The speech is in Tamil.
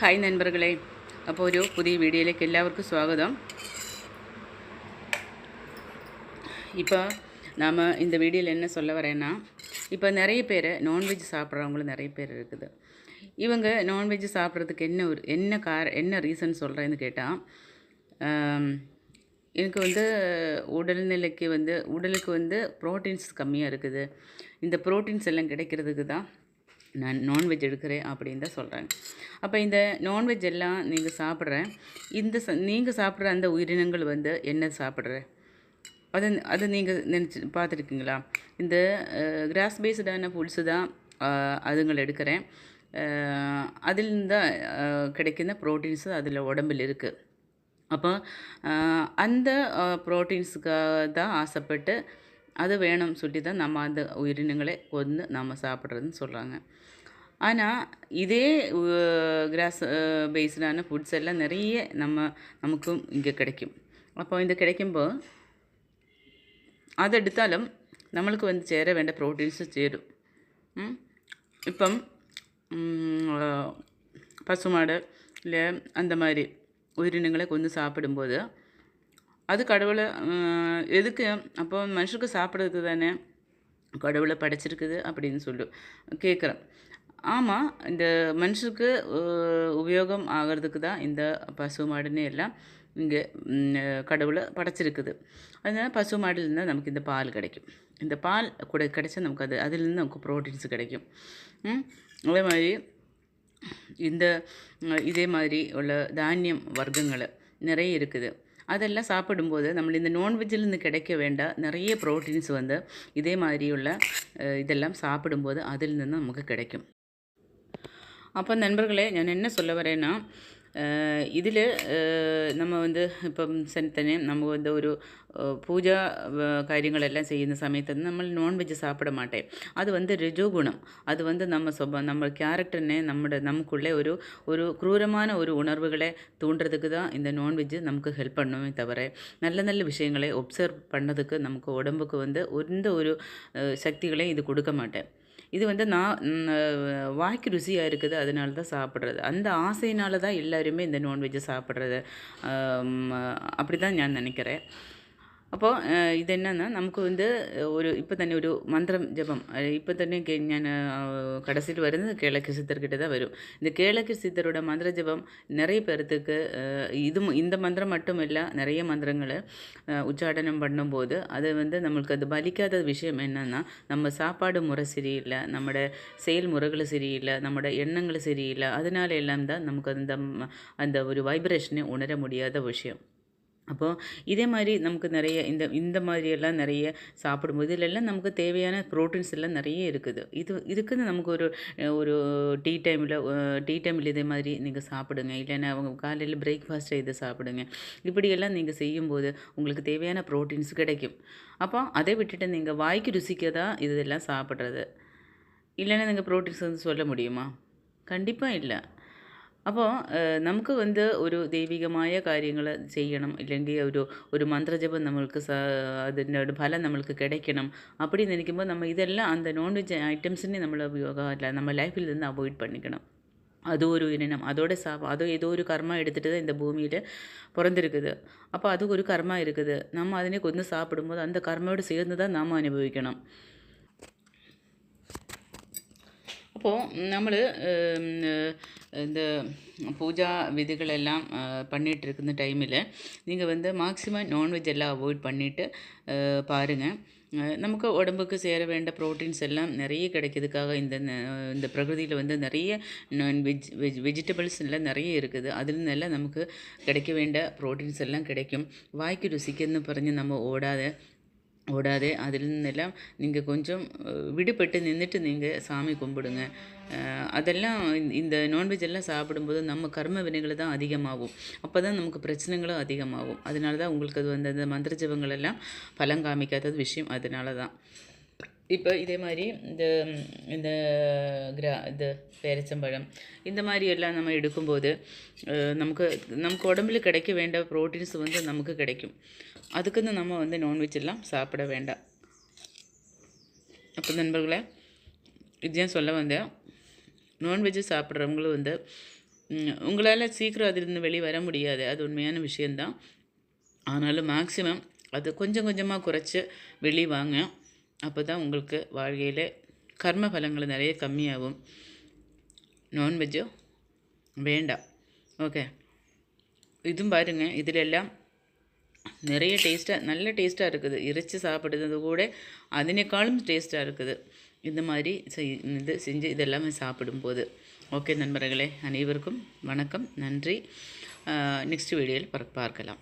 ഹായ് നൻപറുകളെ. அப்போ ஒரு புதிய വീഡിയോയിലേക്ക് எல்லாருக்கும் സ്വാഗതം. இப்போ நாம் இந்த வீடியோவில் என்ன சொல்ல வரேன்னா இப்போ நிறைய பேர் நான்வெஜ் சாப்பிட்றவங்களும் நிறைய பேர் இருக்குது இவங்க நான்வெஜ் சாப்பிட்றதுக்கு என்ன ஒரு என்ன கார என்ன ரீசன் சொல்கிறேன்னு கேட்டால் எனக்கு வந்து உடல்நிலைக்கு வந்து உடலுக்கு வந்து ப்ரோட்டீன்ஸ் கம்மியாக இருக்குது இந்த ப்ரோட்டீன்ஸ் எல்லாம் கிடைக்கிறதுக்கு தான் நான் நான்வெஜ் எடுக்கிறேன் அப்படின்னு தான் சொல்கிறாங்க அப்போ இந்த நான்வெஜ் எல்லாம் நீங்கள் சாப்பிட்ற இந்த ச நீங்கள் சாப்பிட்ற அந்த உயிரினங்கள் வந்து என்ன சாப்பிட்ற? அது அது நீங்கள் நினச்சி பார்த்துருக்கீங்களா? இந்த கிராஸ் பேஸ்டான ஃபுட்ஸு தான் அதுங்களை அதுங்கள் எடுக்கிறேன். அதிலிருந்து தான் கிடைக்கிற ப்ரோட்டீன்ஸு அதில் உடம்பில் இருக்குது அப்போ அந்த ப்ரோட்டீன்ஸுக்காக தான் ஆசைப்பட்டு அது வேணும்னு சொல்லி தான் நம்ம அந்த உயிரினங்களை கொன்று நம்ம சாப்பிட்றதுன்னு சொல்கிறாங்க ஆனால் இதே கிராஸ் பேஸ்டான ஃபுட்ஸ் எல்லாம் நிறைய நம்ம நமக்கும் இங்கே கிடைக்கும் அப்போ இந்த கிடைக்குമ്പോൾ അതെടുത്താലും നമ്മൾക്ക് വന്ന് ചേര വേണ്ട പ്രോട്ടീൻസ് ചേരും ഇപ്പം பசுமாடு இல்லை அந்த மாதிரி உயிரினங்களை கொண்டு சாப்பிடும்போது அது கடவுளை எதுக்கு அப்போ மனுஷருக்கு சாப்பிட்றதுக்கு தானே கடவுளை படைச்சிருக்குது அப்படின்னு சொல்லு கேட்குறேன் ஆமாம் இந்த மனுஷனுக்கு ஆஹ், உபயோகம் ஆகிறதுக்கு தான் இந்த பசு மாடுன்னு எல்லாம் இங்கே கடவுளை படைச்சிருக்குது அதனால் பசு மாடுலேருந்து தான் நமக்கு இந்த பால் கிடைக்கும் இந்த பால் கூட கிடைச்சா நமக்கு அது அதுலேருந்து நமக்கு ப்ரோட்டீன்ஸ் கிடைக்கும் ம். அதே மாதிரி இந்த அஹ், இதே மாதிரி உள்ள தானியம் வர்க்கங்கள் நிறைய இருக்குது அதெல்லாம் சாப்பிடும்போது നമ്മൾ இந்த நான்வெஜ்ஜில் இருந்து கிடைக்க வேண்டாம் நிறைய ப்ரோட்டீன்ஸ் வந்து இதே மாதிரியுள்ள அஹ், இதெல்லாம் சாப்பிடும்போது அதில் നിന്ന് നമുക്ക് கிடைக்கும் அப்போ நண்பர்களே நான் என்ன சொல்ல வரேன்னா இதில் நம்ம வந்து ഇപ്പം തന്നെ നമ്മൾ എന്താ ഒരു பூஜ കാര്യங்களெல்லாம் செய்யுன சமயத்து வந்து நம்ம நான்வெஜ் சாப்பிட மாட்டேன். அது வந்து ரிஜு குணம். அது வந்து நம்ம சொப நம்ம கேரக்டர்னே நம்மட நமக்குள்ளே ஒரு ஒரு ക്രൂരமான ஒரு உணர்வுகளை தூண்டுறதுக்கு தான் இந்த நான்வெஜ் நமக்கு ஹெல்ப் பண்ணுமே தவிர நல்ல நல்ல விஷயங்களை ஒப்சர்வ் பண்ணதுக்கு நமக்கு உடம்புக்கு வந்து எந்த ஒரு சக்திகளையும் இது கொடுக்க மாட்டேன். இது வந்து நான் வாய்க்கு ருசியாக இருக்குது அதனால தான் சாப்பிட்றது. அந்த ஆசையினால தான் எல்லாருமே இந்த நான்வெஜ்ஜை சாப்பிட்றது. அப்படி தான் நான் நினைக்கிறேன். അപ്പോൾ ഇത് എന്നാന്ന് നമുക്ക് வந்து ഒരു ഇപ്പം തന്നെ ഒരു മന്ത്രം ജപം ഇപ്പം തന്നെ കെ- ഞാൻ കടസിൽ വരുന്നത് കേളക്ക് சித்தர்கிட்ட தான் வரும் இந்த கேளக்கு சித்தரோட மந்திர ஜபம் நிறைய பேர்த்துக்கு அஹ், இது ம- இந்த மந்திரம் மட்டும் இல்லை நிறைய மந்திரங்களை அஹ், உச்சாடனம் பண்ணும்போது அது வந்து நம்மளுக்கு அது பலிக்காத விஷயம் என்னன்னா நம்ம சாப்பாடு முறை சரியில்லை நம்மளோட செயல்முறைகள் சரியில்லை நம்மளோட எண்ணங்கள் சரியில்லை அதனால எல்லாம் தான் நமக்கு அந்த ம- அந்த ஒரு வைப்ரேஷனை உணர முடியாத விஷயம் அப்போது இதே மாதிரி நமக்கு நிறைய இந்த இந்த மாதிரியெல்லாம் நிறைய சாப்பிடும்போது இதிலெல்லாம் நமக்கு தேவையான ப்ரோட்டீன்ஸ் எல்லாம் நிறைய இருக்குது. இது இதுக்குன்னு நமக்கு ஒரு ஒரு டீ டைமில் டீ டைமில் இதே மாதிரி நீங்கள் சாப்பிடுங்க. இல்லைன்னா அவங்க காலையில் பிரேக்ஃபாஸ்ட்டை இதை சாப்பிடுங்க. இப்படியெல்லாம் நீங்கள் செய்யும்போது உங்களுக்கு தேவையான ப்ரோட்டீன்ஸ் கிடைக்கும். அப்போ அதை விட்டுட்டு நீங்கள் வாய்க்கு ருசிக்க தான் இதெல்லாம் சாப்பிட்றது. இல்லைன்னா நீங்கள் ப்ரோட்டீன்ஸ் வந்து சொல்ல முடியுமா? கண்டிப்பாக இல்லை. അപ്പോൾ നമുക്ക് வந்து ഒരു ദൈവികമായ കാര്യങ്ങൾ ചെയ്യണം ഇല്ലെങ്കിൽ ഒരു ഒരു മന്ത്രജപം നമ്മൾക്ക് സ അതിൻ്റെ ഒരു ഫലം നമ്മൾക്ക് கிடைக்கணும் அப்படின்னு நினைக்கும்போது நம்ம இதெல்லாம் அந்த நான்வெஜ் ஐட்டம்ஸுன்னு നമ്മൾ ഉപയോഗം അല്ല நம்ம லைஃப்பில் இருந்து அவாய்ட் பண்ணிக்கணும் அது ஒரு இனம் அதோட சா அது ஏதோ ஒரு கர்மா எடுத்துகிட்டு தான் இந்த பூமியில் பிறந்திருக்குது அப்போ அது ஒரு கர்மா இருக்குது நம்ம അതിനെ கொன்று சாப்பிடும்போது அந்த கர்மாவோடு சேர்ந்து தான் நாம் அனுபவிக்கணும் അപ്പോൾ നമ്മൾ இந்த பூஜா விதிகளெல்லாம் அஹ், பண்ணிட்டு இருக்கிற டைமில் நீங்கள் வந்து மேக்ஸிமம் நான்வெஜ் எல்லாம் அவாய்ட் பண்ணிவிட்டு பாருங்கள் நமக்கு உடம்புக்கு சேர வேண்ட ப்ரோட்டீன்ஸ் எல்லாம் நிறைய கிடைக்கிறதுக்காக இந்த ந- இந்த பிரகிருதியில் வந்து நிறைய நான்வெஜ் வெஜ் வெஜிடபிள்ஸ் எல்லாம் நிறைய இருக்குது அதில் எல்லாம் நமக்கு கிடைக்க வேண்ட ப்ரோட்டீன்ஸ் எல்லாம் கிடைக்கும் வாய்க்கு ருசிக்குன்னு പറഞ്ഞ് நம்ம ஓடாத ஓடாதே. அதில் நீங்கள் கொஞ்சம் விடுபட்டு நின்றுட்டு நீங்கள் சாமி கும்பிடுங்க. அதெல்லாம் இந்த- நான்வெஜ் எல்லாம் சாப்பிடும்போது நம்ம கர்ம வினைகள் தான் அதிகமாகும். அப்போ தான் நமக்கு பிரச்சனைகளும் அதிகமாகும். அதனால தான் உங்களுக்கு அது வந்து அந்த மந்திர ஜபங்கள் எல்லாம் பலன் காமிக்காதது விஷயம். அதனால தான். இப்போ இதே மாதிரி இந்த இந்த கிரா இது பேரிச்சம்பழம் இந்த மாதிரி எல்லாம் நம்ம எடுக்கும்போது நமக்கு நமக்கு உடம்புல கிடைக்க வேண்ட ப்ரோட்டீன்ஸ் வந்து நமக்கு கிடைக்கும். அதுக்குன்னு நம்ம வந்து நான்வெஜ் எல்லாம் சாப்பிட வேண்டாம். அப்போ நண்பர்களே இதுதான் சொல்ல வந்தேன்? நான்வெஜ்ஜு சாப்பிட்றவங்களும் வந்து உங்களால் சீக்கிரம் அதிலிருந்து வெளியே வர முடியாது. அது உண்மையான விஷயந்தான் ஆனாலும் மேக்ஸிமம் அது கொஞ்சம் கொஞ்சமாக குறைச்சி வெளியே வாங்க. அப்போ தான் உங்களுக்கு வாழ்க்கையில் கர்ம பலங்கள் நிறைய கம்மியாகும். நான்வெஜ்ஜோ வேண்டாம். ஓகே இதுவும் பாருங்க இதிலெல்லாம் நிறைய டேஸ்ட்டாக நல்ல டேஸ்ட்டாக இருக்குது. இறைச்சி சாப்பிடுறது கூட அதினேக்காளும் டேஸ்ட்டாக இருக்குது. இந்த மாதிரி செய் இது செஞ்சு இதெல்லாமே சாப்பிடும்போது. ஓகே நண்பர்களே அனைவருக்கும் வணக்கம் நன்றி. நெக்ஸ்ட் வீடியோவில் பார்க்கலாம்.